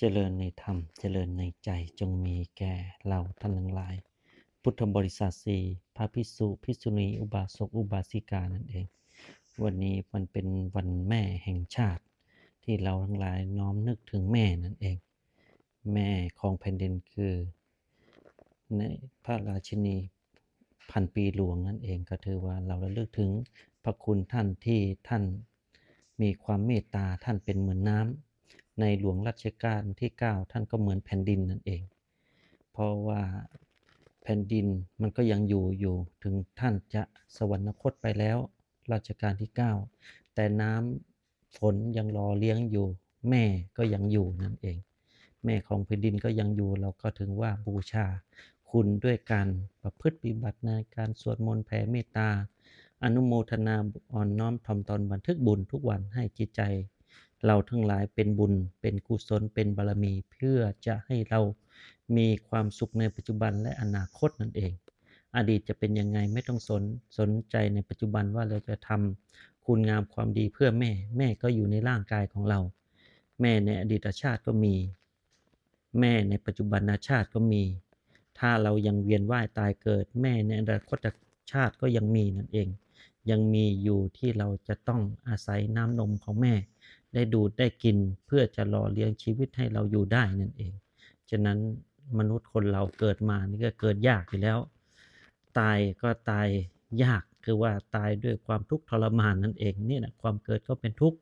เจริญในธรรม เจริญในใจจงมีแก่เราท่านทั้งหลาย พุทธบริษัทสี่พระพิสุพิสุณีอุบาสกอุบาสิกานั่นเอง วันนี้มันเป็นวันแม่แห่งชาติ ที่เราทั้งหลายน้อมนึกถึงแม่นั่นเอง แม่ของแผ่นดินคือ ในพระราชินีพันปีหลวงนั่นเองก็ถือว่าเราระลึกถึงพระคุณท่านที่ท่านมีความเมตตาท่านเป็นเหมือนน้ำ ในหลวงรัชกาลที่ 9 ท่านก็เหมือนแผ่นดินนั่นเอง เพราะว่าแผ่นดินมันก็ยังอยู่อยู่ถึงท่านจะสวรรคตไปแล้วรัชกาลที่ 9 แต่น้ำฝนยังรอเลี้ยงอยู่ แม่ก็ยังอยู่นั่นเอง แม่ของแผ่นดินก็ยังอยู่เราก็ถึงว่าบูชาคุณด้วยการประพฤติปฏิบัติในการสวดมนต์แผ่เมตตาอนุโมทนาอ่อนน้อมถ่อมตนบันทึกบุญทุกวันให้จิตใจ เราทั้งหลายเป็นบุญ เป็นกุศล เป็นบารมี เพื่อจะให้เรามีความสุขในปัจจุบันและอนาคตนั่นเอง อดีตจะเป็นยังไงไม่ต้องสนสนใจในปัจจุบันว่าเราจะทำคุณงามความดีเพื่อแม่ แม่ก็อยู่ในร่างกายของเรา แม่ในอดีตชาติก็มี แม่ในปัจจุบันชาติก็มี ถ้าเรายังเวียนว่ายตายเกิด แม่ในอนาคตชาติก็ยังมีนั่นเอง ยังมีอยู่ที่เราจะต้องอาศัยน้ำนมของแม่ ได้ดูดได้กินเพื่อจะหล่อเลี้ยงชีวิตให้เราอยู่ได้นั่นเอง ฉะนั้นมนุษย์คนเราเกิดมานี่ก็เกิดยากอยู่แล้ว ตายก็ตายยากคือว่าตายด้วยความทุกข์ทรมานนั่นเองนี่นะความเกิดก็เป็นทุกข์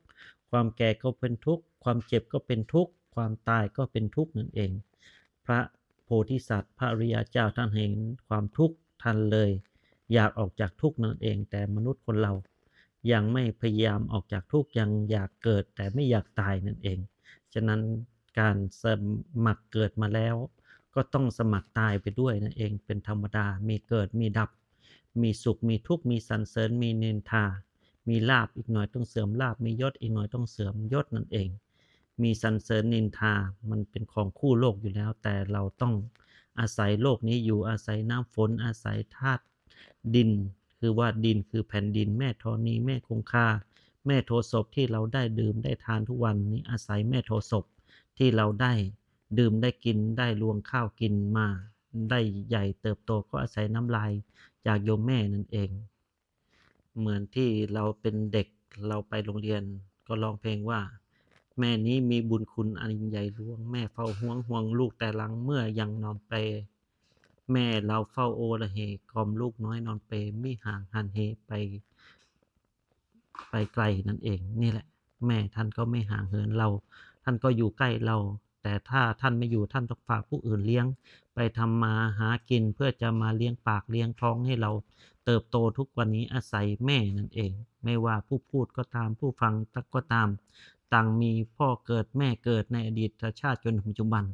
ความแก่ก็เป็นทุกข์ความเจ็บก็เป็นทุกข์ความตายก็เป็นทุกข์นั่นเอง พระโพธิสัตว์ พระริยาเจ้าท่านเห็นความทุกข์ท่านเลย อยากออกจากทุกข์นั่นเอง แต่มนุษย์คนเรา ยังไม่พยายามออกจากทุกข์ยังอยากเกิดแต่ไม่อยากตายนั่นเอง ฉะนั้นการสมัครเกิดมาแล้ว ก็ต้องสมัครตายไปด้วยนั่นเอง เป็นธรรมดา มีเกิดมีดับ มีสุขมีทุกข์มีสรรเสริญมีนินทา มีลาบอีกหน่อยต้องเสื่อมลาบมียศอีกหน่อยต้องเสื่อมยศนั่นเอง มีสรรเสริญนินทา มันเป็นของคู่โลกอยู่แล้ว แต่เราต้องอาศัยโลกนี้อยู่อาศัยน้ำฝนอาศัยธาตุดิน คือว่าดินคือแผ่นดินแม่ธรณีแม่คงคาแม่โทศพที่เราได้ดื่มได้ทานทุกวันนี้อาศัยแม่โทศพที่เราได้ดื่มได้กินได้รวงข้าวกินมา ได้ใหญ่เติบโตก็อาศัยน้ำลายจากโยมแม่นั่นเอง เหมือนที่เราเป็นเด็กเราไปโรงเรียนก็ร้องเพลงว่า แม่นี้มีบุญคุณอันใหญ่หลวง แม่เฝ้าห่วงห่วงลูกแต่ลังเมื่อยังนอนเป แม่เราเฝ้าโอละเหกล่อมลูกน้อยนอนเปรมิห่างหันเหไป ไปไกลนั่นเอง นี่แหละ แม่ท่านก็ไม่ห่างเหินเรา ท่านก็อยู่ใกล้เรา แต่ถ้าท่านไม่อยู่ท่านต้องฝากผู้อื่นเลี้ยง ไปทำมาหากินเพื่อจะมาเลี้ยงปากเลี้ยงท้องให้เรา เติบโตทุกวันนี้อาศัยแม่นั่นเอง ไม่ว่าผู้พูดก็ตามผู้ฟังก็ตาม ต่างมีพ่อเกิดแม่เกิดในอดีตชาติจนถึงปัจจุบัน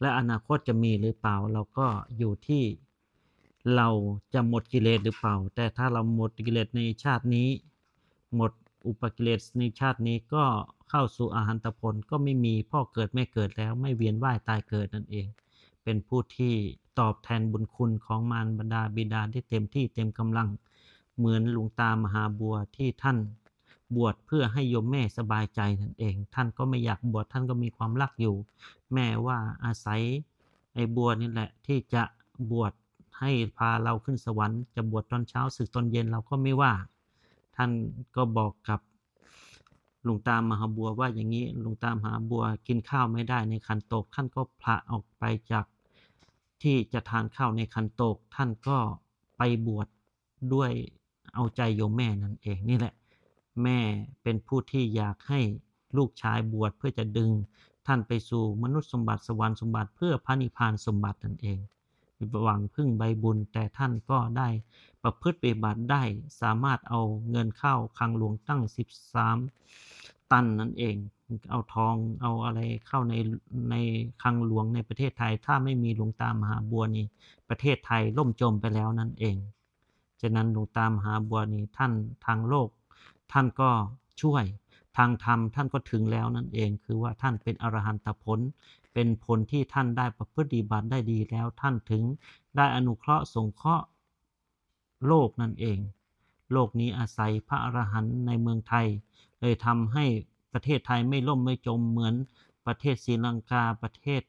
และอนาคตจะมีหรือเปล่า เราก็อยู่ที่เราจะหมดกิเลสหรือเปล่า แต่ถ้าเราหมดกิเลสในชาตินี้ หมดอุปกิเลสในชาตินี้ก็เข้าสู่อาหันตผลก็ไม่มีพ่อเกิดแม่เกิดแล้วไม่เวียนว่ายตายเกิดนั่นเอง เป็นผู้ที่ตอบแทนบุญคุณของมารบรรดาบิดาได้เต็มที่เต็มกำลัง เหมือนหลวงตามหาบัวที่ท่าน บวชเพื่อให้โยมแม่สบายใจนั่นเอง ท่านก็ไม่อยากบวชท่านก็มีความรักอยู่ แม่ว่าอาศัยไอ้บัวนี่แหละที่จะบวชให้พาเราขึ้นสวรรค์จะบวชตอนเช้าสึกตอนเย็นเราก็ไม่ว่า ท่านก็บอกกับหลวงตามหาบัวว่าอย่างนี้หลวงตามหาบัวกินข้าวไม่ได้ในขันโตก ท่านก็พระออกไปจากที่จะทานข้าวในขันโตก ท่านก็ไปบวชด้วยเอาใจโยมแม่นั่นเองนี่แหละ แม่เป็นผู้ที่อยากให้ลูกชายบวชเพื่อจะดึง ท่านไปสู่มนุษย์สมบัติสวรรค์สมบัติเพื่อพระนิพพานสมบัตินั่นเองหวังพึ่งใบบุญแต่ท่านก็ได้ประพฤติปฏิบัติได้สามารถเอาเงินเข้าคลังหลวงตั้ง 13 ตันนั่นเอง เอาทองเอาอะไรเข้าในในคลังหลวงในประเทศไทย ถ้าไม่มีหลวงตามหาบัวนี่ประเทศไทยล่มจมไปแล้วนั่นเองฉะนั้นหลวงตามหาบัวนี่ท่านทางโลก ท่านก็ช่วยทางธรรมท่านก็ถึงแล้วนั่นเอง คือว่าท่านเป็นอรหันตผล เป็นผลที่ท่านได้ประพฤติบัติได้ดีแล้วท่านถึงได้อนุเคราะห์สงเคราะห์โลกนั่นเอง โลกนี้อาศัยพระอรหันต์ในเมืองไทย เลยทำให้ประเทศไทยไม่ล่มไม่จมเหมือนประเทศศรีลังกาประเทศ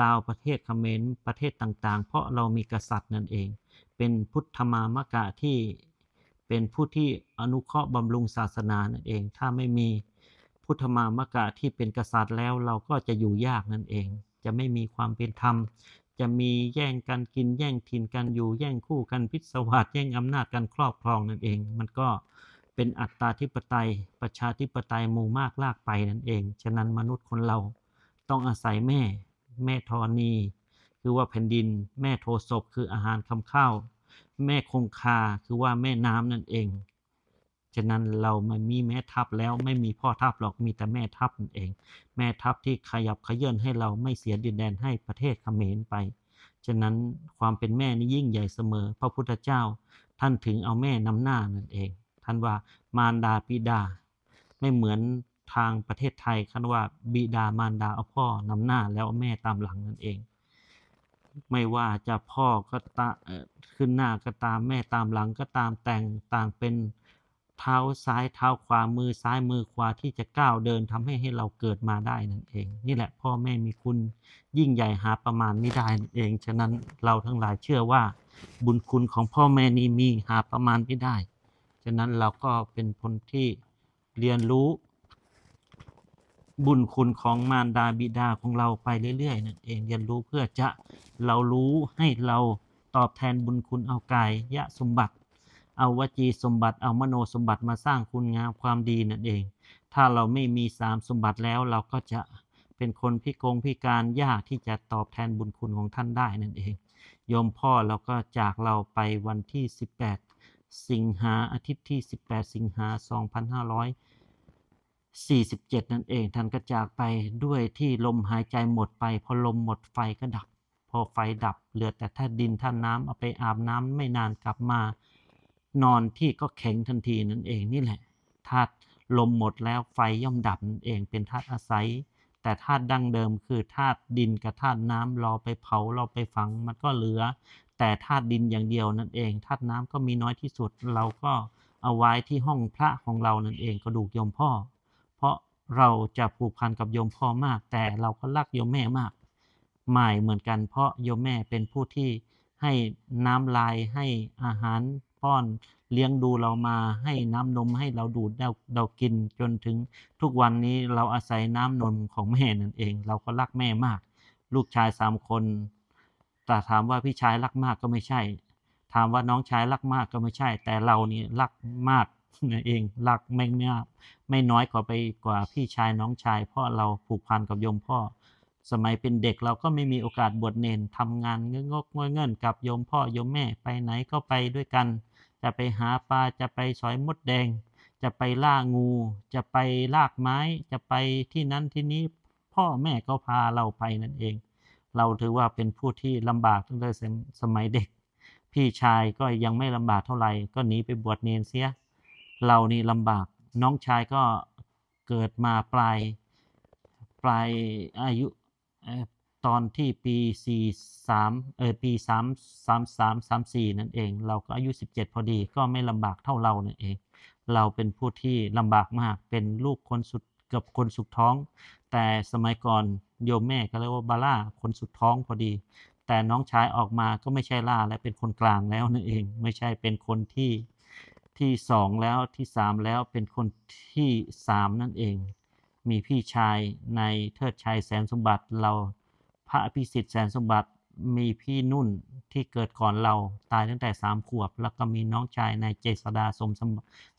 ลาวประเทศเขมรประเทศต่างๆ เพราะเรามีกษัตริย์นั่นเอง เป็นพุทธมามกะที่ เป็นผู้ที่อนุเคราะห์บำรุงศาสนานั่นเอง ถ้าไม่มีพุทธมามกะที่เป็นกษัตริย์แล้วเราก็จะอยู่ยากนั่นเอง จะไม่มีความเป็นธรรม จะมีแย่งกันกินแย่งถิ่นกันอยู่แย่งคู่กันพิศวาสแย่งอำนาจกันครอบครองนั่นเอง มันก็เป็นอัตตาธิปไตย ประชาธิปไตยหมู่มากลากไปนั่นเอง ฉะนั้นมนุษย์คนเราต้องอาศัยแม่ แม่ธรณี คือว่าแผ่นดิน แม่โทศพคืออาหารคำข้าว แม่คงคาคือว่าแม่น้ำนั่นเอง ฉะนั้นเราไม่มีแม่ทัพแล้วไม่มีพ่อทัพหรอกมีแต่แม่ทัพนั่นเอง แม่ทัพที่ขยับขยื่นให้เราไม่เสียดินแดนให้ประเทศเขมรไป ฉะนั้นความเป็นแม่นี่ยิ่งใหญ่เสมอ พระพุทธเจ้าท่านถึงเอาแม่นำหน้านั่นเอง ท่านว่ามารดาบิดา ไม่เหมือนทางประเทศไทยคันว่าบิดามารดาเอาพ่อนำหน้าแล้วแม่ตามหลังนั่นเอง ไม่ว่าจะพ่อก็ตาขึ้นหน้าก็ตามแม่ตามหลังก็ตามแต่งต่างเป็นเท้าซ้ายเท้าขวามือซ้ายมือขวาที่จะก้าวเดินทำให้ให้เราเกิดมาได้นั่นเอง นี่แหละพ่อแม่มีคุณยิ่งใหญ่หาประมาณไม่ได้นั่นเอง ฉะนั้นเราทั้งหลายเชื่อว่า บุญคุณของพ่อแม่นี้มีหาประมาณไม่ได้ ฉะนั้นเราก็เป็นคนที่เรียนรู้ บุญคุณของมารดาบิดาของเราไปเรื่อยๆนั่นเองเรียนรู้เพื่อจะเรารู้ให้เราตอบแทนบุญคุณเอากายยะสมบัติ เอาวจีสมบัติเอามโนสมบัติมาสร้างคุณงามความดีนั่นเอง ถ้าเราไม่มีสามสมบัติแล้วเราก็จะเป็นคนพิกงพิการยากที่จะตอบแทนบุญคุณของท่านได้นั่นเองโยมพ่อเราก็จากเราไปวันที่ 18 สิงหาอาทิตย์ที่ 18 สิงหา 47 นั่นเอง ท่านก็จากไปด้วยที่ลมหายใจหมดไป พอลมหมดไฟก็ดับ พอไฟดับเหลือแต่ท่าดินท่าน้ำเอาไปอาบน้ำไม่นานกลับมา นอนที่ก็แข็งทันทีนั่นเองนี่แหละธาตุลมหมดแล้วไฟย่อมดับนั่นเองเป็นธาตุอาศัย แต่ธาตุดั้งเดิมคือธาตุดินกับธาตุน้ำเราไปเผาเราไปฝังมันก็เหลือ แต่ธาตุดินอย่างเดียวนั่นเองธาตุน้ำก็มีน้อยที่สุดเราก็เอาไว้ที่ห้องพระของเรานั่นเองกระดูกยมพ่อ เราจะผูกพันกับโยมพ่อมาก แต่เราก็รักโยมแม่มากหมายเหมือนกัน เพราะโยมแม่เป็นผู้ที่ให้น้ำลายให้อาหารป้อนเลี้ยงดูเรามาให้น้ำนมให้เราดูดเราเรากินจนถึงทุกวันนี้เราอาศัยน้ำนมของแม่นั่นเอง เราก็รักแม่มาก ลูกชายสามคนแต่ถามว่าพี่ชายรักมากก็ไม่ใช่ ถามว่าน้องชายรักมากก็ไม่ใช่ แต่เรานี่รักมาก เองรักไม่มากไม่น้อยกว่าไปกว่าพี่ชายน้องชายพราะเราผูกพันกับโยมพ่อ สมัยเป็นเด็กเราก็ไม่มีโอกาสบวชเนนทำงานเงื้องกงเงินกับโยมพ่อโยมแม่ไปไหนก็ไปด้วยกัน จะไปหาปลาจะไปสอยมดแดง จะไปล่างู จะไปลากไม้ จะไปที่นั้นที่นี้พ่อแม่ก็พาเราไปนั่นเอง เราถือว่าเป็นผู้ที่ลำบากตั้งแต่สมัยเด็ก พี่ชายก็ยังไม่ลำบากเท่าไหร่ก็หนีไปบวชเนนเสีย เรานี่ลำบาก น้องชายก็เกิดมาปลายปลายอายุตอนที่ปี43เออปี3 33 34 นั่นเอง เราก็อายุ 17 พอดีก็ไม่ลำบากเท่าเรานั่นเอง เราเป็นผู้ที่ลำบากมาก เป็นลูกคนสุดเกือบคนสุดท้อง แต่สมัยก่อนโยมแม่ก็เรียกว่าบาร่าคนสุดท้องพอดี แต่น้องชายออกมาก็ไม่ใช่ล่าและเป็นคนกลางแล้วนั่นเอง ไม่ใช่เป็นคนที่ ที่สองแล้วที่สามแล้วเป็นคนที่สามนั่นเอง มีพี่ชายในเทิดชัยแสนสมบัติเราพระอภิสิทธิ์แสนสมบัติมีพี่นุ่นที่เกิดก่อนเราตายตั้งแต่สามขวบ แล้วก็มีน้องชายในเจษดาสมสม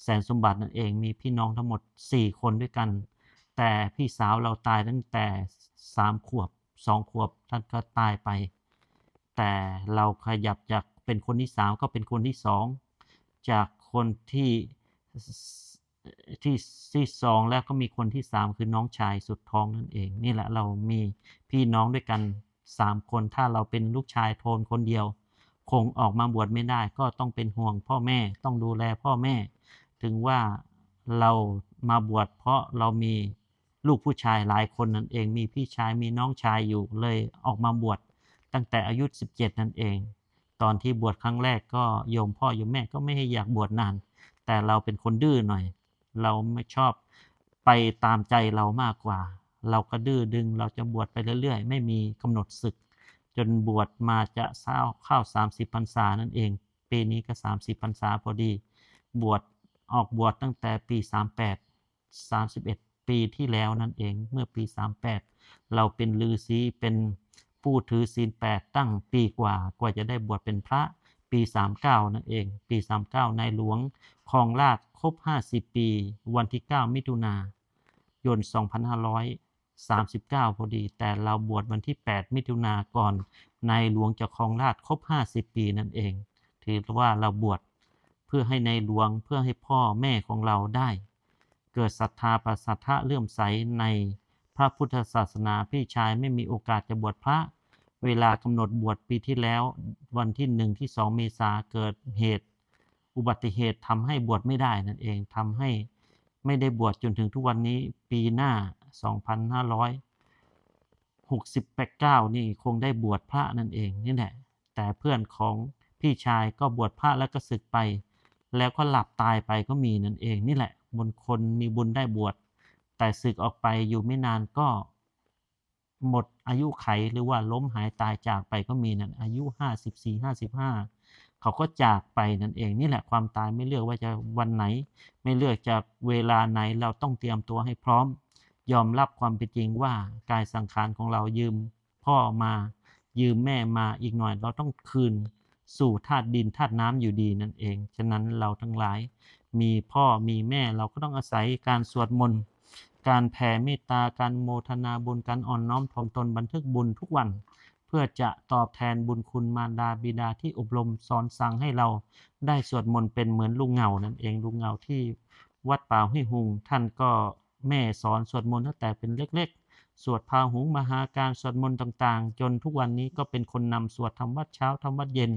แสนสมบัตินั่นเอง มีพี่น้องทั้งหมด4คนด้วยกัน แต่พี่สาวเราตายตั้งแต่สามขวบสองขวบท่านก็ตายไป แต่เราขยับจากเป็นคนที่สามก็เป็นคนที่สองจาก คนที่ที่ที่สองแล้วก็มีคนที่สามคือน้องชายสุดท้องนั่นเอง นี่แหละเรามีพี่น้องด้วยกันสามคน ถ้าเราเป็นลูกชายโทนคนเดียว คงออกมาบวชไม่ได้ ก็ต้องเป็นห่วงพ่อแม่ต้องดูแลพ่อแม่ ถึงว่าเรามาบวชเพราะเรามีลูกผู้ชายหลายคนนั่นเอง มีพี่ชายมีน้องชายอยู่เลยออกมาบวชตั้งแต่อายุ 17 นั่นเอง ตอนที่บวชครั้งแรกก็โยมพ่อโยมแม่ก็ไม่ให้อยากบวชนาน แต่เราเป็นคนดื้อหน่อย เราไม่ชอบไปตามใจเรามากกว่า เราก็ดื้อดึงเราจะบวชไปเรื่อยๆ ไม่มีกำหนดศึก จนบวชมาจะเศร้าเข้า 30พรรษานั่นเอง ปีนี้ก็ 30พรรษาพอดี บวชออกบวชตั้งแต่ปี 38 31 ปีที่แล้วนั่นเองเมื่อปี 38 เราเป็นลือซีเป็น ผู้ถือศีล8ตั้งปีกว่ากว่าจะได้บวชเป็นพระปี 39 นั่นเอง ปี 39ในหลวงครองราชครบ 50 ปี วันที่ 9 มิถุนายน 2539 พอดี แต่เราบวชวันที่ 8 มิถุนาก่อนในหลวงจะครองราชครบ 50 ปีนั่นเอง ถือว่าเราบวชเพื่อให้ในหลวงเพื่อให้พ่อแม่ของเราได้ เกิดศรัทธาประสัทธะเลื่อมใสใน พระพุทธศาสนาพี่ชายไม่มีโอกาสจะบวชพระ เวลากำหนดบวชปีที่แล้ว วันที่หนึ่งที่สองเมษาเกิดเหตุ อุบัติเหตุทำให้บวชไม่ได้นั่นเองทำให้ไม่ได้บวชจนถึงทุกวันนี้ปีหน้า 2569 นี่คงได้บวชพระนั่นเองนี่แหละแต่เพื่อนของพี่ชายก็บวชพระแล้วก็ศึกไป แล้วก็หลับตายไปก็มีนั่นเองนี่แหละบนคนมีบุญได้บวช แต่ศึกออกไปอยู่ไม่นานก็หมดอายุไขหรือว่าล้มหายตายจากไปก็มีนั่นอายุ 54 55 เขาก็จากไปนั่นเองนี่แหละความตายไม่เลือกว่าจะวันไหน ไม่เลือกจากเวลาไหนเราต้องเตรียมตัวให้พร้อม ยอมรับความเป็นจริงว่ากายสังขารของเรายืมพ่อมายืมแม่มาอีกหน่อยเราต้องคืนสู่ธาตุดินธาตุน้ำอยู่ดีนั่นเอง ฉะนั้นเราทั้งหลาย มีพ่อมีแม่เราก็ต้องอาศัยการสวดมนต์ การแผ่เมตตาการโมทนาบุญการอ่อนน้อมถ่อมตนบันทึกบุญทุกวัน เพื่อจะตอบแทนบุญคุณมารดาบิดาที่อบรมสอนสั่งให้เราได้สวดมนต์เป็นเหมือนลุงเงานั่นเองลุงเงาที่วัดป่าห้วยหุง ท่านก็แม่สอนสวดมนต์ตั้งแต่เป็นเล็กๆ สวดพาหุงมหาการสวดมนต์ต่างๆ จนทุกวันนี้ก็เป็นคนนำสวดทำวัดเช้าทำวัดเย็น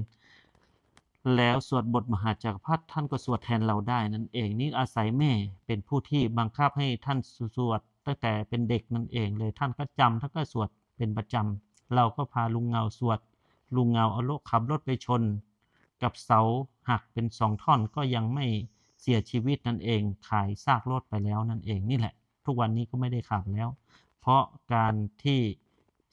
แล้วสวดบทมหาจักรพรรดิท่านก็สวดแทนเราได้นั่นเองนี่อาศัยแม่เป็นผู้ที่บังคับให้ท่านสวดตั้งแต่เป็นเด็กนั่นเองเลยท่านก็จำท่านก็สวดเป็นประจำเราก็พาลุงเงาสวด ลุงเงาเอารถขับรถไปชน กับเสาหักเป็นสองท่อนก็ยังไม่เสียชีวิตนั่นเองขายซากรถไปแล้วนั่นเองนี่แหละ ทุกวันนี้ก็ไม่ได้ขับแล้ว เพราะการที่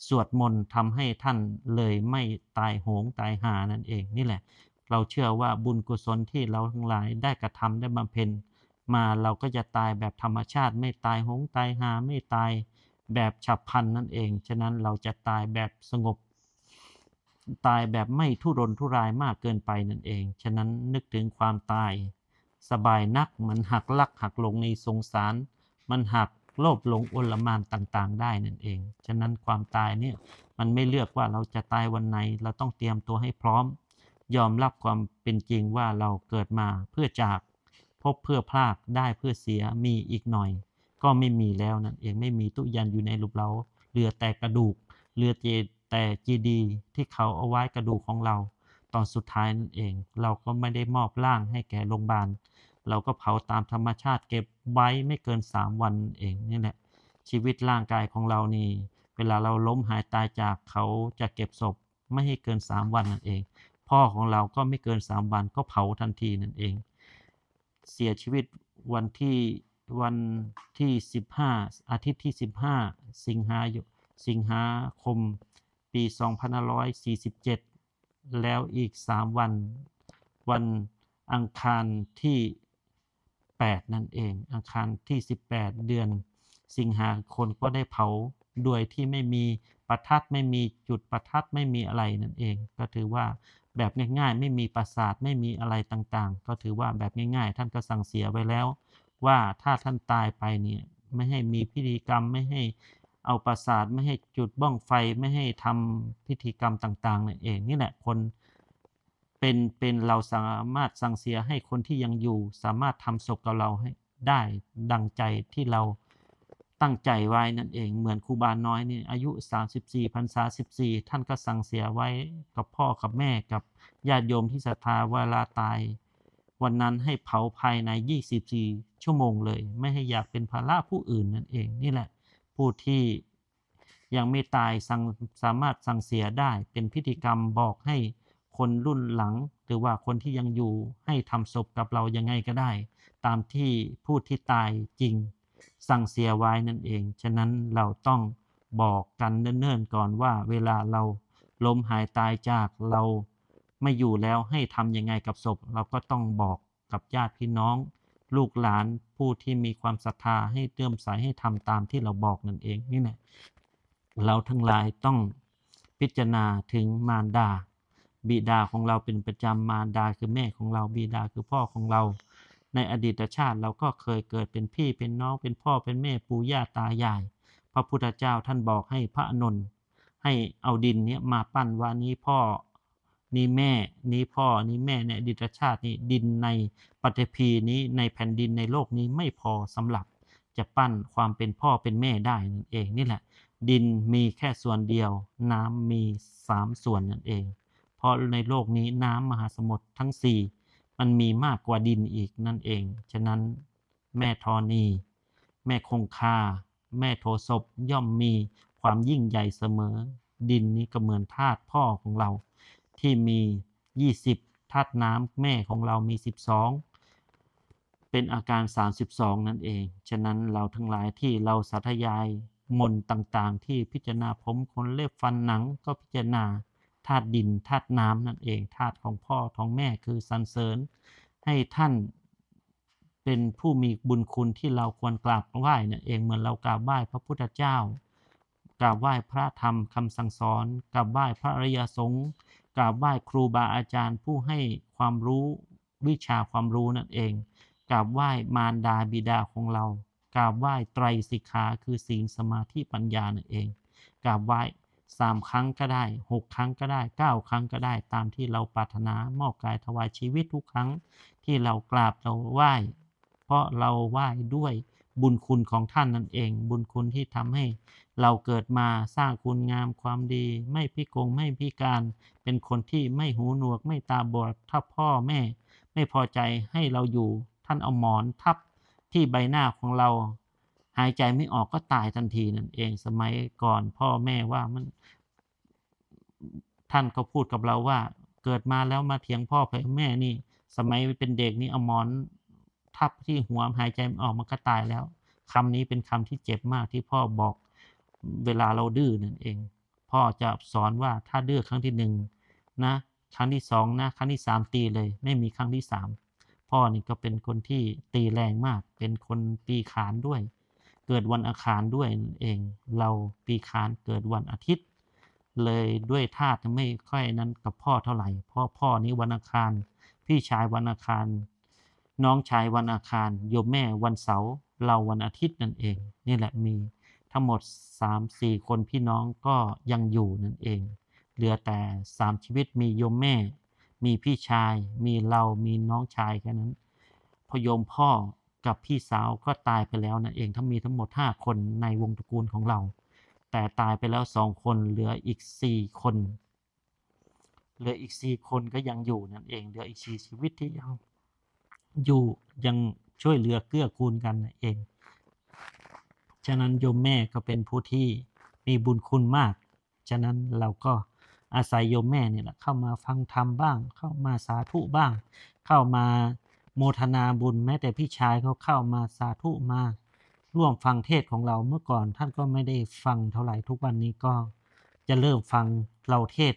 สวดมนต์ทำให้ท่านเลยไม่ตายโหงตายหานั่นเองนี่แหละ เราเชื่อว่าบุญกุศลที่เราทั้งหลายได้กระทำได้บำเพ็ญ มาเราก็จะตายแบบธรรมชาติไม่ตายโหงตายหาไม่ตายแบบฉับพลันนั่นเอง ฉะนั้นเราจะตายแบบสงบ ตายแบบไม่ทุรนทุรายมากเกินไปนั่นเอง ฉะนั้นนึกถึงความตาย สบายนักมันหักลักหักลงในสงสาร มันหักโลภหลงอลมานต่างๆ ได้นั่นเอง ฉะนั้นความตายเนี่ยมันไม่เลือกว่าเราจะตายวันไหน เราต้องเตรียมตัวให้พร้อม ยอมรับความเป็นจริงว่าเราเกิดมาเพื่อจากพบเพื่อพลากได้เพื่อเสียมีอีกหน่อย ก็ไม่มีแล้วนั่นเองไม่มีตุยันอยู่ในรูปเราเหลือแต่กระดูกเหลือเจแต่จีดีที่เขาเอาไว้กระดูกของเรา ตอนสุดท้ายนั่นเอง เราก็ไม่ได้มอบร่างให้แก่โรงพยาบาลเราก็เผาตามธรรมชาติเก็บไว้ไม่เกิน 3 วันเองนี่แหละชีวิตร่างกายของเรานี่ เวลาเราล้มหายตายจากเขาจะเก็บศพไม่ให้เกิน 3 วันนั่นเอง พ่อของเราก็ไม่เกิน3วันก็เผาทันทีนั่นเอง เสียชีวิตวันที่วันที่ 15 อาทิตย์ที่ 15 สิงหาสิงหาคม ปี 2547 แล้วอีก 3 วัน วันอังคารที่ 8 นั่นเอง อังคารที่ 18 เดือน สิงหาคนก็ได้เผาโดยที่ไม่มีประทัดไม่มีจุดประทัดไม่มีอะไรนั่นเอง ก็ถือว่า แบบง่าย ๆ ไม่มีปราสาทไม่มีอะไรต่างๆ ก็ถือว่าแบบง่าย ๆ ท่านก็สั่งเสียไว้แล้ว ว่าถ้าท่านตายไปเนี่ยไม่ให้มีพิธีกรรมไม่ให้เอาปราสาทไม่ให้จุดบ้องไฟไม่ให้ทำพิธีกรรมต่างๆนั่นเองนี่แหละคนเป็นเป็นเราสามารถสั่งเสียให้คนที่ยังอยู่ สามารถทำศพกับเราให้ได้ดังใจที่เรา ตั้งใจไว้นั่นเอง เหมือนครูบาน้อยนี่อายุ 34พรรษา14 ท่านก็สั่งเสียไว้กับพ่อกับแม่กับญาติโยมที่ศรัทธาเวลาตาย วันนั้นให้เผาภายใน 24 ชั่วโมงเลย ไม่ให้อยากเป็นภาระผู้อื่นนั่นเองนี่แหละ ผู้ที่ยังไม่ตายสั่งสามารถสั่งเสียได้เป็นพิธีกรรมบอกให้คนรุ่นหลัง หรือว่าคนที่ยังอยู่ให้ทำศพกับเรายังไงก็ได้ ตามที่ผู้ที่ตายจริง สั่งเสียไว้นั่นเอง ฉะนั้นเราต้องบอกกันเนิ่นๆก่อนว่า เวลาเราล้มหายตายจากเราไม่อยู่แล้วให้ทำยังไงกับศพ เราก็ต้องบอกกับญาติพี่น้อง ลูกหลานผู้ที่มีความศรัทธาให้เติมใสให้ทำตามที่เราบอกนั่นเองนี่แหละเราทั้งหลายต้องพิจารณาถึงมารดา บิดาของเราเป็นประจำมารดาคือแม่ของเราบิดาคือพ่อของเรา ในอดีตชาติเราก็เคยเกิดเป็นพี่เป็นน้องเป็นพ่อเป็นแม่ปู่ย่าตายาย พระพุทธเจ้าท่านบอกให้พระอนนท์ให้เอาดินเนี้ยมาปั้นว่านี้พ่อนี้แม่นี้พ่อนี้แม่ในอดีตชาตินี้ดินในปฐพีนี้ในแผ่นดินในโลกนี้ไม่พอสำหรับจะปั้นความเป็นพ่อเป็นแม่ได้นั่นเองนี่แหละ ดินมีแค่ส่วนเดียว น้ำมีสามส่วนนั่นเองเพราะในโลกนี้น้ำมหาสมุทรทั้งสี่ มันมีมากกว่าดินอีกนั่นเอง ฉะนั้นแม่ธรณี แม่คงคา แม่โทศพย่อมมีความยิ่งใหญ่เสมอ ดินนี้ก็เหมือนธาตุพ่อของเรา ที่มี 20ธาตุน้ำแม่ของเรามี 12 เป็นอาการ 32 นั่นเอง ฉะนั้นเราทั้งหลายที่เราสาธยายมนต์ต่างๆ ที่พิจารณาผมขนเล็บฟันหนังก็พิจารณา ธาตุดินธาตุน้ำนั่นเองธาตุของพ่อของแม่คือสรรเสริญ ให้ท่านเป็นผู้มีบุญคุณที่เราควรกราบไหว้นั่นเองเหมือนเรากราบไหว้พระพุทธเจ้ากราบไหว้พระธรรมคำสั่งสอนกราบไหว้พระอริยสงฆ์กราบไหว้ครูบาอาจารย์ผู้ให้ความรู้วิชาความรู้นั่นเองกราบไหว้มารดาบิดาของเรากราบไหว้ไตรสิกขาคือศีลสมาธิปัญญานั่นเองกราบไหว้ สามครั้งก็ได้หกครั้งก็ได้เก้าครั้งก็ได้ ตามที่เราปรารถนามอบกายถวายชีวิตทุกครั้งที่เรากราบเราไหว้ เพราะเราไหว้ด้วยบุญคุณของท่านนั่นเอง บุญคุณที่ทำให้ เราเกิดมาสร้างคุณงามความดี ไม่พิกงไม่พิการ เป็นคนที่ไม่หูหนวกไม่ตาบอดถ้าพ่อแม่ ไม่พอใจให้เราอยู่ท่านเอาหมอนทับที่ใบหน้าของเรา หายใจไม่ออกก็ตายทันทีนั่นเอง สมัยก่อนพ่อแม่ว่ามัน ท่านก็พูดกับเราว่า เกิดมาแล้วมาเถียงพ่อไปแม่นี่ สมัยเป็นเด็กนี่เอาหมอน ทับที่หัวหายใจไม่ออกมันก็ตายแล้วคำนี้เป็นคำที่เจ็บมากที่พ่อบอกเวลาเราดื้อนั่นเอง พ่อจะสอนว่าถ้าดื้อครั้งที่หนึ่งนะครั้งที่สองนะครั้งที่สามตีเลย ไม่มีครั้งที่สามพ่อนี่ก็เป็นคนที่ตีแรงมาก เป็นคนปีขานด้วย เกิดวันอังคารด้วยนั่นเอง เราปีขานเกิดวันอาทิตย์ เลยด้วยธาตุไม่ค่อยนั้นกับพ่อเท่าไหร่เพราะพ่อนี้วันอังคาร พี่ชายวันอังคาร น้องชายวันอังคาร โยมแม่วันเสาร์เราวันอาทิตย์นั่นเอง นี่แหละมีทั้งหมด 3-4 คนพี่น้องก็ยังอยู่นั่นเอง เหลือแต่ 3 ชีวิตมีโยมแม่ มีพี่ชาย มีเรา มีน้องชายแค่นั้นพอโยมพ่อ กับพี่สาวก็ตายไปแล้วนั่นเองทั้งมีทั้งหมด 5 คนในวงตระกูลของเรา แต่ตายไปแล้วสองคนเหลืออีก 4 คน เหลืออีก 4 คนก็ยังอยู่นั่นเองเหลืออีก4ชีวิตที่ยังอยู่ยังช่วยเหลือเกื้อกูลกันนั่นเอง ฉะนั้นโยมแม่ก็เป็นผู้ที่มีบุญคุณมาก ฉะนั้นเราก็อาศัยโยมแม่เนี่ยแหละเข้ามาฟังธรรมบ้าง เข้ามาสาธุบ้าง เข้ามา โมทนาบุญแม้แต่พี่ชายเขาเข้ามาสาธุมาร่วมฟังเทศของเราเมื่อก่อนท่านก็ไม่ได้ฟังเท่าไหร่ทุกวันนี้ก็จะเริ่มฟังเราเทศ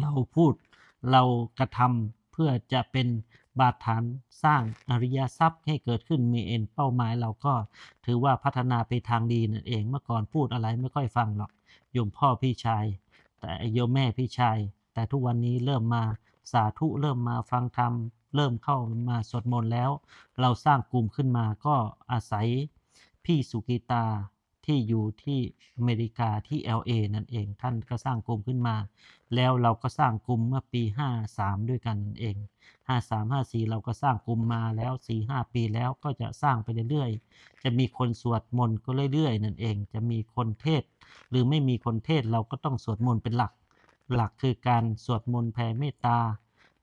เราพูดเรากระทำเพื่อจะเป็นบาดฐานสร้างอริยทรัพย์ให้เกิดขึ้นมีเอ็นเป้าหมายเราก็ถือว่าพัฒนาไปทางดีนั่นเองเมื่อก่อนพูดอะไรไม่ค่อยฟังหรอกโยมพ่อพี่ชาย แต่โยมแม่พี่ชาย แต่ทุกวันนี้เริ่มมาสาธุเริ่มมาฟังธรรม เริ่มเข้ามาสวดมนต์แล้ว เราสร้างกลุ่มขึ้นมาก็อาศัยพี่สุกิตาที่อยู่ที่อเมริกาที่ LA นั่นเอง ท่านก็สร้างกลุ่มขึ้นมา แล้วเราก็สร้างกลุ่มเมื่อปี 53 ด้วยกันนั่นเอง 53 54 เราก็สร้างกลุ่มมาแล้ว 4-5 ปีแล้วก็จะสร้างไปเรื่อยๆ จะมีคนสวดมนต์ก็เรื่อยๆ นั่นเอง จะมีคนเทศ หรือไม่มีคนเทศเราก็ต้องสวดมนต์เป็นหลัก หลักคือการสวดมนต์แผ่เมตตา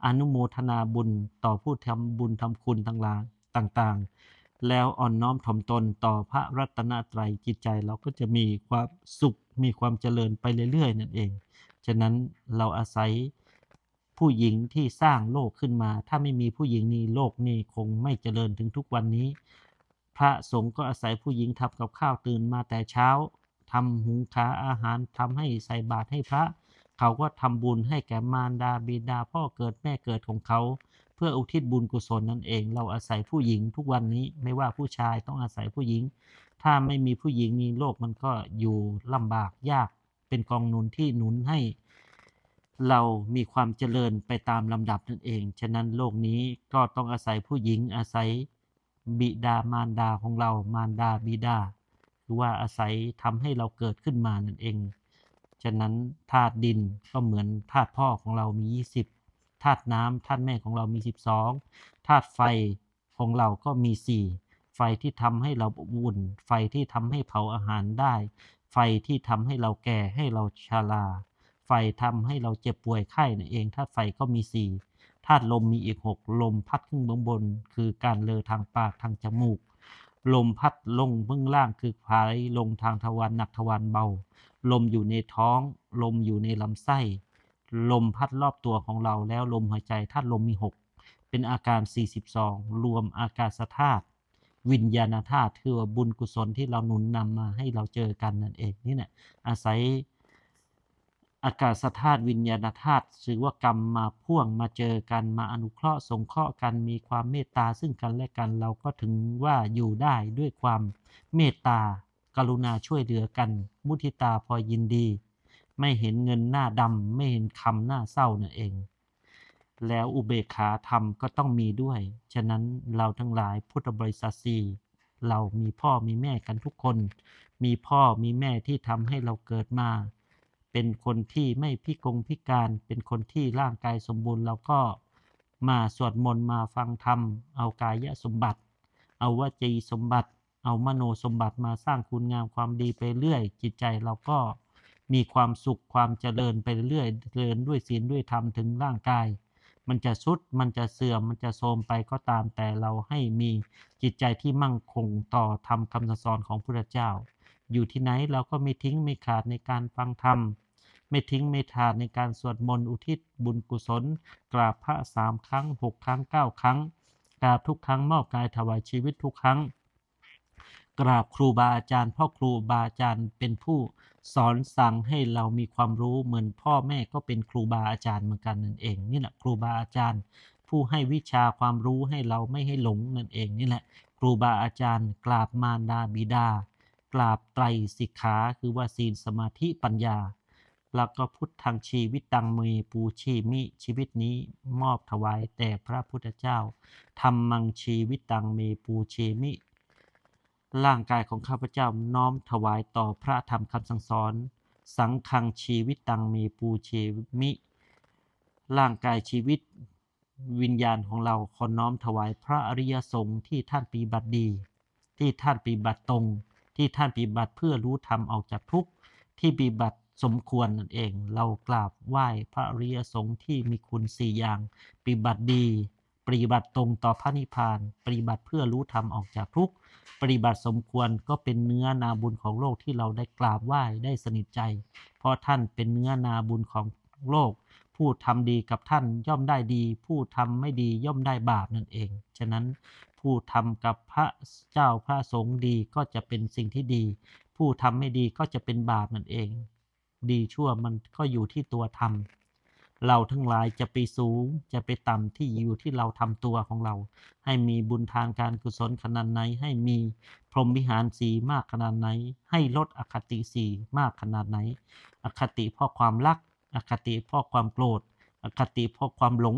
อนุโมทนาบุญต่อผู้ทำบุญทำคุณทั้งหลายต่างๆ แล้วอ่อนน้อมถ่อมตนต่อพระรัตนตรัยจิตใจเราก็จะมีความสุขมีความเจริญไปเรื่อยๆ นั่นเอง ฉะนั้นเราอาศัยผู้หญิงที่สร้างโลกขึ้นมา ถ้าไม่มีผู้หญิงนี้โลกนี้คงไม่เจริญถึงทุกวันนี้ พระสงฆ์ก็อาศัยผู้หญิงทำกับข้าวตื่นมาแต่เช้าทำหุงขาอาหารทำให้ใส่บาตรให้พระ เขาก็ทำบุญให้แก่มารดาบิดาพ่อเกิดแม่เกิดของเขา เพื่ออุทิศบุญกุศลนั่นเอง เราอาศัยผู้หญิงทุกวันนี้ไม่ว่าผู้ชายต้องอาศัยผู้หญิง ถ้าไม่มีผู้หญิงนี่โลกมันก็อยู่ลำบากยากเป็นกองหนุนที่หนุนให้ เรามีความเจริญไปตามลำดับนั่นเอง ฉะนั้นโลกนี้ก็ต้องอาศัยผู้หญิงอาศัยบิดามารดาของเรา มารดาบิดา คือว่าอาศัยทำให้เราเกิดขึ้นมานั่นเอง ฉะนั้นธาตุดินก็เหมือนธาตุพ่อของเรามี 20ธาตุน้ำธาตุแม่ของเรามี 12ธาตุไฟของเราก็มี 4 ไฟที่ทำให้เราอบอุ่น ไฟที่ทำให้เผาอาหารได้ ไฟที่ทำให้เราแก่ให้เราชราไฟทำให้เราเจ็บป่วยไข้นั่นเองธาตุไฟก็มี 4ธาตุลมมีอีก 6 ลมพัดขึ้นเบื้องบน คือการเลอทางปากทางจมูกลมพัดลงเบื้องล่างคือพายลงทางทวารหนักทวารเบา ลมอยู่ในท้อง ลมอยู่ในลำไส้ ลมพัดรอบตัวของเราแล้วลมหายใจธาตุลมมี 6 เป็นอาการ 42 รวมอากาศธาตุวิญญาณธาตุคือว่าบุญกุศลที่เราหนุนนำมาให้เราเจอกันนั่นเองนี่แหละอาศัยอากาศธาตุวิญญาณธาตุถือว่ากรรมมาพ่วงมาเจอกันมาอนุเคราะห์สงเคราะห์กันมีความเมตตาซึ่งกันและกันเราก็ถึงว่าอยู่ได้ด้วยความเมตตา กรุณาช่วยเหลือกัน มุทิตาพอยินดี ไม่เห็นเงินหน้าดำไม่เห็นคำหน้าเศร้านั่นเอง แล้วอุเบกขาธรรมก็ต้องมีด้วย ฉะนั้นเราทั้งหลายพุทธบริษัทสีเรามีพ่อมีแม่กันทุกคน มีพ่อมีแม่ที่ทำให้เราเกิดมา เป็นคนที่ไม่พิกงพิการ เป็นคนที่ร่างกายสมบูรณ์เราก็มาสวดมนต์มาฟังธรรม เอากายสมบัติ เอาวจีสมบัติ เอามโนสมบัติมาสร้างคุณงามความดีไปเรื่อย จิตใจเราก็มีความสุขความเจริญไปเรื่อยเจริญด้วยศีลด้วยธรรมถึงร่างกาย มันจะสุดมันจะเสื่อมมันจะโทรมไปก็ตามแต่เราให้มีจิตใจที่มั่งคงต่อธรรมคำสอนของพระเจ้า อยู่ที่ไหนเราก็ไม่ทิ้งไม่ขาดในการฟังธรรมไม่ทิ้งไม่ขาดในการสวดมนต์อุทิศบุญกุศล กราบพระสามครั้งหกครั้งเก้าครั้งกราบทุกครั้งมอบกายถวายชีวิตทุกครั้ง กราบครูบาอาจารย์พ่อครูบาอาจารย์เป็นผู้สอนสั่งให้เรามีความรู้เหมือนพ่อแม่ก็เป็นครูบาอาจารย์เหมือนกันนั่นเอง นี่แหละครูบาอาจารย์ ผู้ให้วิชาความรู้ให้เราไม่ให้หลงนั่นเองนี่แหละครูบาอาจารย์ กราบมารดาบิดา กราบไตรสิกขาคือว่าศีลสมาธิปัญญาแล้วก็พุทธังชีวิตตังเมปูชีมิชีวิตนี้มอบถวายแต่พระพุทธเจ้าธรรมังชีวิตตังเมปูชีมิ ร่างกายของข้าพเจ้าน้อมถวายต่อพระธรรมคำสั่งสอน สังคังชีวิตตังเมปูเชมิ ร่างกายชีวิตวิญญาณของเราขอน้อมถวายพระอริยสงฆ์ที่ท่านปฏิบัติดี ที่ท่านปฏิบัติตรง ที่ท่านปฏิบัติเพื่อรู้ธรรมออกจากทุกข์ที่ปฏิบัติสมควรนั่นเอง เรากราบไหว้พระอริยสงฆ์ที่มีคุณสี่อย่างปฏิบัติดีปฏิบัติตรงต่อพระนิพพานปฏิบัติเพื่อรู้ธรรมออกจากทุกข์ ปฏิบัติสมควรก็เป็นเนื้อนาบุญของโลกที่เราได้กราบไหว้ได้สนิทใจ เพราะท่านเป็นเนื้อนาบุญของโลก ผู้ทำดีกับท่านย่อมได้ดี ผู้ทำไม่ดีย่อมได้บาปนั่นเอง ฉะนั้นผู้ทำกับพระเจ้าพระสงฆ์ดีก็จะเป็นสิ่งที่ดี ผู้ทำไม่ดีก็จะเป็นบาปนั่นเอง ดีชั่วมันก็อยู่ที่ตัวทำ เราทั้งหลายจะไปสูงจะไปต่ำที่อยู่ที่เราทำตัวของเรา ให้มีบุญทานการกุศลขนาดไหน ให้มีพรหมวิหารสีมากขนาดไหน ให้ลดอคติสีมากขนาดไหน อคติเพราะความรัก อคติเพราะความโกรธ อคติเพราะความหลง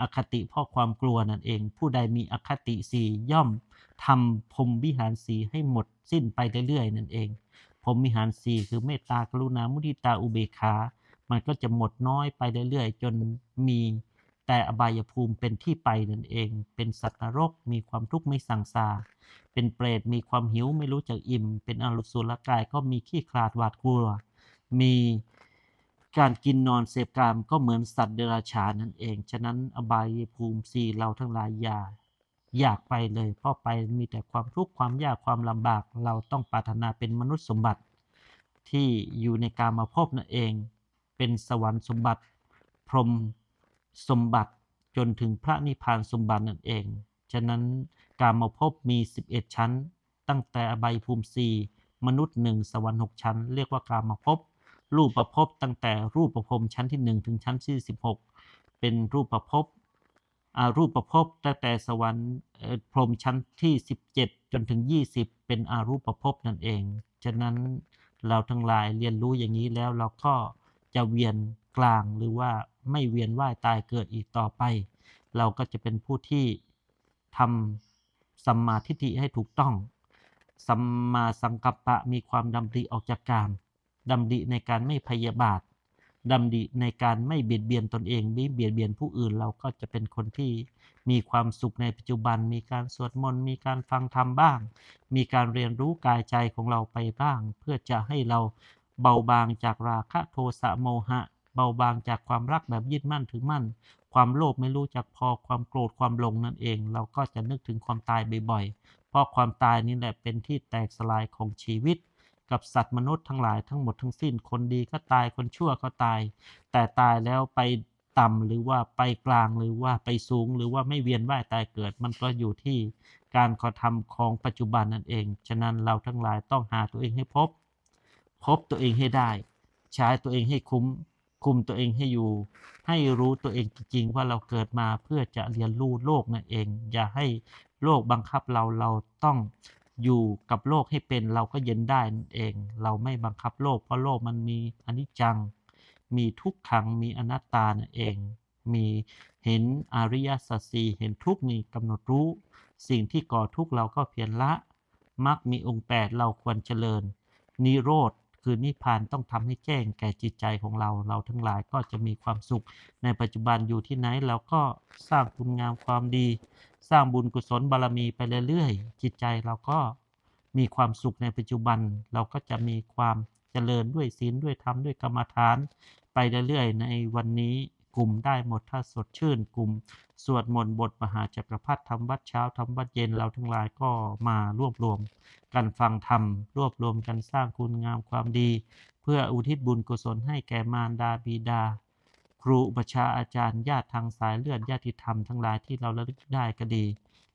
อคติเพราะความกลัวนั่นเอง ผู้ใดมีอคติสีย่อมทำพรหมวิหารสีให้หมดสิ้นไปเรื่อยๆนั่นเองพรหมวิหารสีคือเมตตากรุณามุทิตาอุเบกขา มันก็จะหมดน้อยไปเรื่อยๆ จนมีแต่อบายภูมิเป็นที่ไปนั่นเอง เป็นสัตว์นรก มีความทุกข์ไม่สั่งซา เป็นเปรต มีความหิวไม่รู้จักอิ่ม เป็นอรุสุรกายก็มีขี้คลาดหวาดกลัว มีการกินนอนเสพกามก็เหมือนสัตว์เดรัจฉานนั่นเอง ฉะนั้นอบายภูมิสี่เราทั้งหลายอย่าอยากไปเลย เพราะไปมีแต่ความทุกข์ความยากความลำบาก เราต้องปรารถนาเป็นมนุษย์สมบัติที่อยู่ในการมาพบนั่นเอง เป็นสวรรค์สมบัติ พรหมสมบัติจนถึงพระนิพพานสมบัตินั่นเอง ฉะนั้นการมภพบมี 11 ชั้น ตั้งแต่อบายภูมิสี่มนุษย์หนึ่งสวรรค์หกชั้น เรียกว่าการมภพบรูปประภพตั้งแต่รูปประพรมชั้นที่ 1 ถึงชั้นที่ 16 เป็นรูปประภพอารูปประภพตั้งแต่สวรรค์พรหมชั้นที่ 17 จนถึง 20 เป็นอารูปประภพนั่นเอง ฉะนั้นเราทั้งหลายเรียนรู้อย่างนี้แล้วเราก็ จะเวียนกลางหรือว่าไม่เวียนว่ายตายเกิดอีกต่อไป เราก็จะเป็นผู้ที่ทำสัมมาทิฏฐิให้ถูกต้องสัมมาสังกัปปะมีความดำริออกจากกามดำริในการไม่พยาบาทดำริในการไม่เบียดเบียนตนเองไม่เบียดเบียนผู้อื่นเราก็จะเป็นคนที่มีความสุขในปัจจุบัน มีการสวดมนต์มีการฟังธรรมบ้าง มีการเรียนรู้กายใจของเราไปบ้าง เพื่อจะให้เรา เบาบางจากราคะโทสะโมหะ เบาบางจากความรักแบบยึดมั่นถือมั่น ความโลภไม่รู้จักพอความโกรธความหลงนั่นเอง เราก็จะนึกถึงความตายบ่อยๆ เพราะความตายนี่แหละเป็นที่แตกสลายของชีวิต กับสัตว์มนุษย์ทั้งหลายทั้งหมดทั้งสิ้นคนดีก็ตายคนชั่วก็ตาย แต่ตายแล้วไปต่ำหรือว่าไปกลางหรือว่าไปสูงหรือว่าไม่เวียนว่ายตายเกิด มันก็อยู่ที่การกระทำของปัจจุบันนั่นเอง ฉะนั้นเราทั้งหลายต้องหาตัวเองให้พบ พบตัวเองให้ได้ ใช้ตัวเองให้คุ้ม คุมตัวเองให้อยู่ ให้รู้ตัวเองจริงๆว่าเราเกิดมาเพื่อจะเรียนรู้โลกนั่นเอง อย่าให้โลกบังคับเราเราต้องอยู่กับโลกให้เป็นเราก็เย็นได้นั่นเอง เราไม่บังคับโลกเพราะโลกมันมีอนิจจัง มีทุกขังมีอนัตตานั่นเอง มีเห็นอริยสัจสี่เห็นทุกนี่กำหนดรู้ สิ่งที่ก่อทุกเราก็เพียรละมรรคมีองค์ 8 เราควรเจริญ นิโรธ คือนิพพานต้องทำให้แจ้งแก่จิตใจของเรา เราทั้งหลายก็จะมีความสุข ในปัจจุบันอยู่ที่ไหนเราก็สร้างคุณงามความดี สร้างบุญกุศลบารมีไปเรื่อยๆ จิตใจเราก็มีความสุขในปัจจุบัน เราก็จะมีความเจริญด้วยศีลด้วยธรรมด้วยกรรมฐาน ไปเรื่อยๆ ในวันนี้ กลุ่มได้หมดถ้าสดชื่นกลุ่ม สวดมนต์บทมหาจักรพรรดิทำวัดเช้าทำวัดเย็นเราทั้งหลายก็มารวบรวมกันฟังธรรม รวบรวมกันสร้างคุณงามความดี เพื่ออุทิศบุญกุศลให้แก่มารดาบิดา ครูอุปชาอาจารย์ญาติทางสายเลือดญาติธรรมทั้งหลายที่เราระลึกได้ก็ดี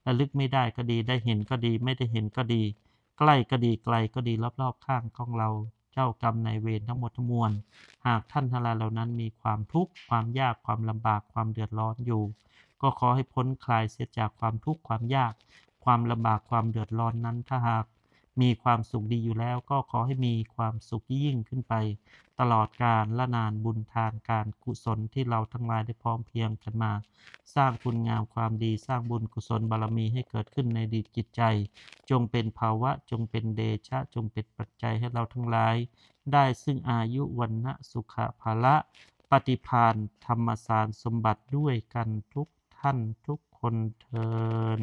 ระลึกไม่ได้ก็ดีได้เห็นก็ดีไม่ได้เห็นก็ดี ใกล้ก็ดีไกลก็ดีรอบๆข้างของเรา จ้ากรรมนายเวรทั้งหมดทั้งมวล หากท่านทั้งหลายเหล่านั้นมีความทุกข์ความยากความลำบากความเดือดร้อนอยู่ ก็ขอให้พ้นคลายเสียจากความทุกข์ความยาก ความลำบากความเดือดร้อนนั้นถ้าหาก มีความสุขดีอยู่แล้วก็ขอให้มีความสุขยิ่งขึ้นไป ตลอดกาลละนานบุญทานการกุศลที่เราทั้งหลายได้พร้อมเพียงกันมา สร้างคุณงามความดีสร้างบุญกุศลบารมีให้เกิดขึ้นในดีจิตใจ จงเป็นภาวะจงเป็นเดชะจงเป็นปัจจัยให้เราทั้งหลาย ได้ซึ่งอายุวันนะสุขภาละปฏิพานธรรมสารสมบัติด้วยกันทุกท่านทุกคนเทิน